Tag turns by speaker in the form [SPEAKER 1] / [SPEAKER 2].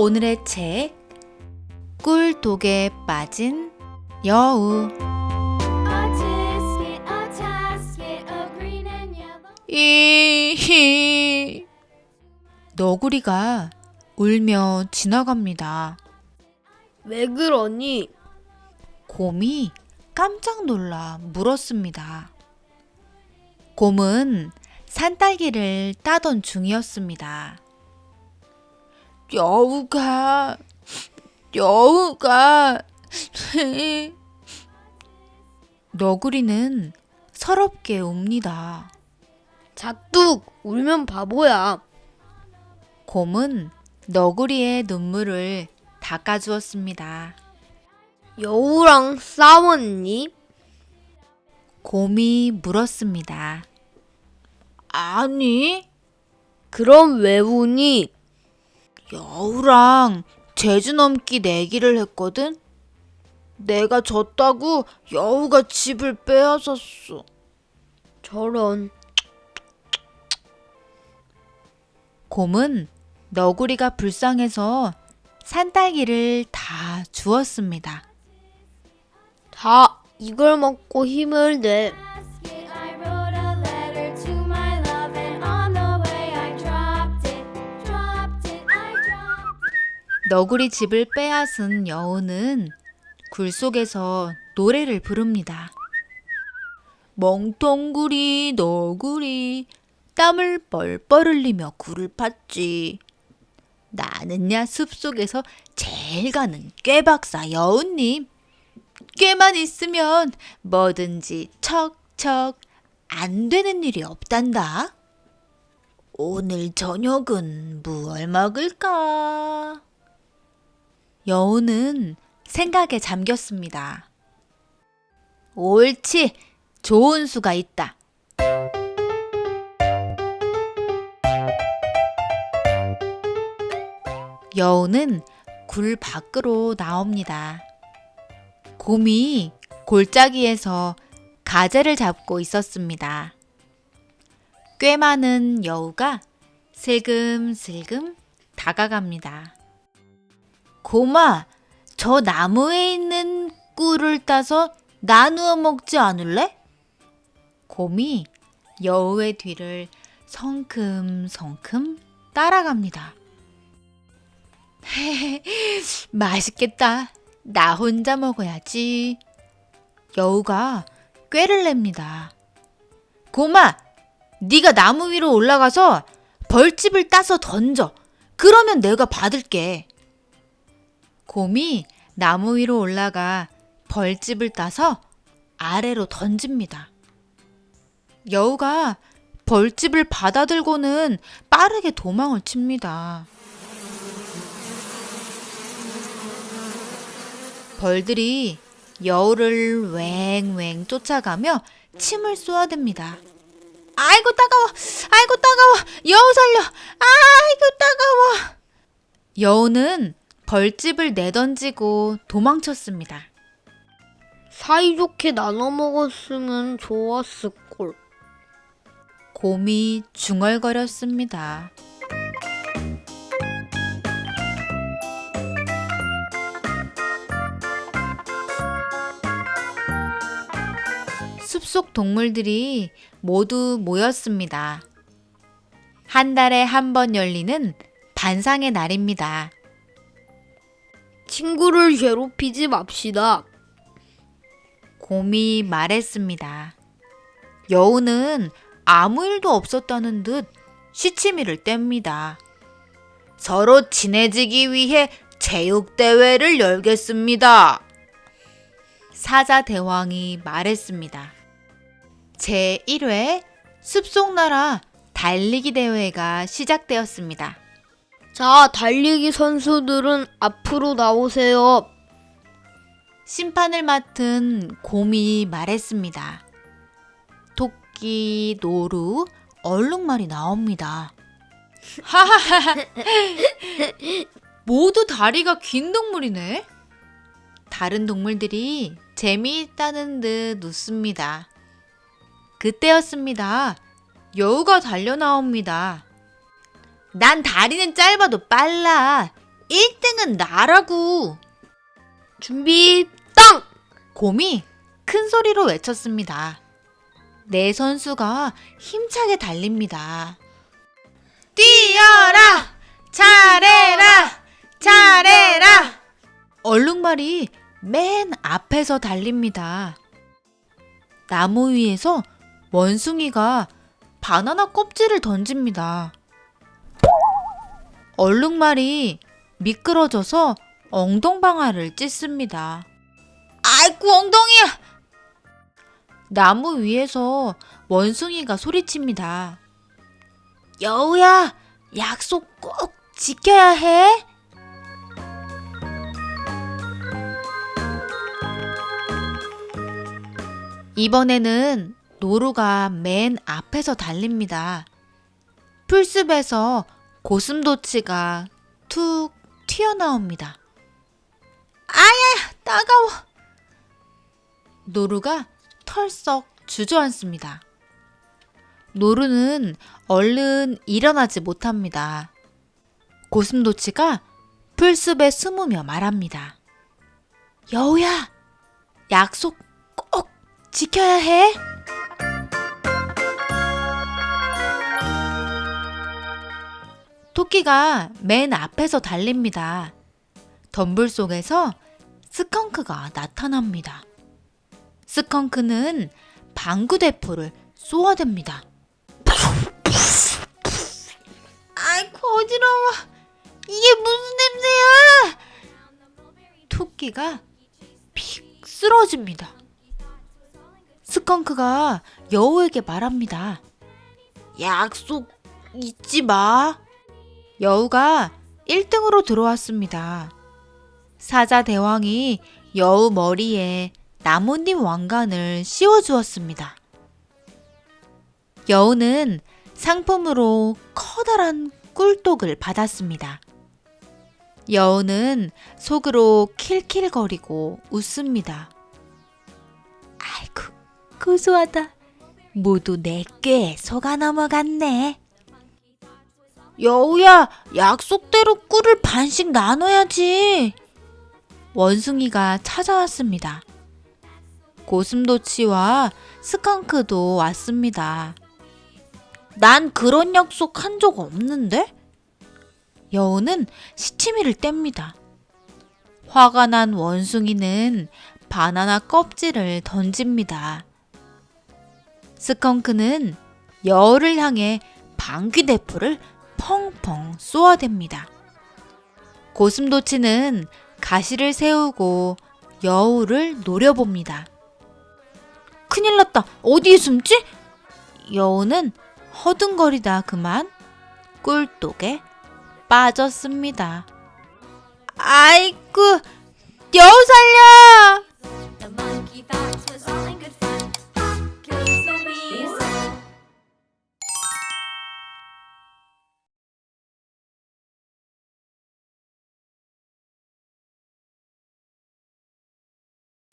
[SPEAKER 1] 오늘의 책 꿀독에 빠진 여우. 이히 너구리가 울며 지나갑니다.
[SPEAKER 2] 왜 그러니?
[SPEAKER 1] 곰이 깜짝 놀라 물었습니다. 곰은 산딸기를 따던 중이었습니다. 여우가, 여우가, 너구리는 서럽게 웁니다.
[SPEAKER 2] 작둑 울면 바보야.
[SPEAKER 1] 곰은 너구리의 눈물을 닦아주었습니다.
[SPEAKER 2] 여우랑 싸웠니?
[SPEAKER 1] 곰이 물었습니다. 아니,
[SPEAKER 2] 그럼 왜 우니?
[SPEAKER 1] 여우랑 제주 넘기 내기를 했거든? 내가 졌다고 여우가 집을 빼앗았어.
[SPEAKER 2] 저런
[SPEAKER 1] 곰은 너구리가 불쌍해서 산딸기를 다 주었습니다.
[SPEAKER 2] 다 이걸 먹고 힘을 내.
[SPEAKER 1] 너구리 집을 빼앗은 여우는 굴 속에서 노래를 부릅니다. 멍텅구리 너구리 땀을 뻘뻘 흘리며 굴을 팠지. 나는야 숲속에서 제일 가는 꾀박사 여우님. 꾀만 있으면 뭐든지 척척 안 되는 일이 없단다. 오늘 저녁은 무얼 먹을까? 여우는 생각에 잠겼습니다. 옳지, 좋은 수가 있다. 여우는 굴 밖으로 나옵니다. 곰이 골짜기에서 가재를 잡고 있었습니다. 꽤 많은 여우가 슬금슬금 다가갑니다. 곰아, 저 나무에 있는 꿀을 따서 나누어 먹지 않을래? 곰이 여우의 뒤를 성큼성큼 따라갑니다. 맛있겠다. 나 혼자 먹어야지. 여우가 꾀를 냅니다. 곰아, 네가 나무 위로 올라가서 벌집을 따서 던져. 그러면 내가 받을게. 곰이 나무 위로 올라가 벌집을 따서 아래로 던집니다. 여우가 벌집을 받아들고는 빠르게 도망을 칩니다. 벌들이 여우를 웽웽 쫓아가며 침을 쏘아댑니다. 아이고 따가워! 아이고 따가워! 여우 살려! 아이고 따가워! 여우는 벌집을 내던지고 도망쳤습니다.
[SPEAKER 2] 사이좋게 나눠 먹었으면 좋았을 걸.
[SPEAKER 1] 곰이 중얼거렸습니다. 숲속 동물들이 모두 모였습니다. 한 달에 한 번 열리는 반상의 날입니다.
[SPEAKER 2] 친구를 괴롭히지 맙시다.
[SPEAKER 1] 곰이 말했습니다. 여우는 아무 일도 없었다는 듯 시치미를 뗍니다. 서로 친해지기 위해 체육대회를 열겠습니다. 사자 대왕이 말했습니다. 제1회 숲속나라 달리기 대회가 시작되었습니다.
[SPEAKER 2] 자, 달리기 선수들은 앞으로 나오세요.
[SPEAKER 1] 심판을 맡은 곰이 말했습니다. 토끼, 노루, 얼룩말이 나옵니다. 모두 다리가 긴 동물이네. 다른 동물들이 재미있다는 듯 웃습니다. 그때였습니다. 여우가 달려 나옵니다. 난 다리는 짧아도 빨라. 1등은 나라고.
[SPEAKER 2] 준비, 땅!
[SPEAKER 1] 곰이 큰 소리로 외쳤습니다. 네 선수가 힘차게 달립니다. 뛰어라! 잘해라! 잘해라! 얼룩말이 맨 앞에서 달립니다. 나무 위에서 원숭이가 바나나 껍질을 던집니다. 얼룩말이 미끄러져서 엉덩방아를 찢습니다. 아이고 엉덩이야! 나무 위에서 원숭이가 소리칩니다. 여우야, 약속 꼭 지켜야 해. 이번에는 노루가 맨 앞에서 달립니다. 풀숲에서 고슴도치가 툭 튀어나옵니다. 아야, 따가워. 노루가 털썩 주저앉습니다. 노루는 얼른 일어나지 못합니다. 고슴도치가 풀숲에 숨으며 말합니다. 여우야, 약속 꼭 지켜야 해. 토끼가 맨 앞에서 달립니다. 덤불 속에서 스컹크가 나타납니다. 스컹크는 방구대포를 쏘아댑니다. 아이고 어지러워. 이게 무슨 냄새야? 토끼가 픽 쓰러집니다. 스컹크가 여우에게 말합니다. 약속 잊지 마. 여우가 1등으로 들어왔습니다. 사자 대왕이 여우 머리에 나뭇잎 왕관을 씌워주었습니다. 여우는 상품으로 커다란 꿀독을 받았습니다. 여우는 속으로 킬킬거리고 웃습니다. 아이고, 고소하다. 모두 내 꾀에 속아 넘어갔네. 여우야, 약속대로 꿀을 반씩 나눠야지. 원숭이가 찾아왔습니다. 고슴도치와 스컹크도 왔습니다. 난 그런 약속 한 적 없는데? 여우는 시치미를 뗍니다. 화가 난 원숭이는 바나나 껍질을 던집니다. 스컹크는 여우를 향해 방귀대포를 펑펑 쏘아댑니다. 고슴도치는 가시를 세우고 여우를 노려봅니다. 큰일 났다. 어디에 숨지? 여우는 허둥거리다 그만 꿀독에 빠졌습니다. 아이쿠, 여우 살려!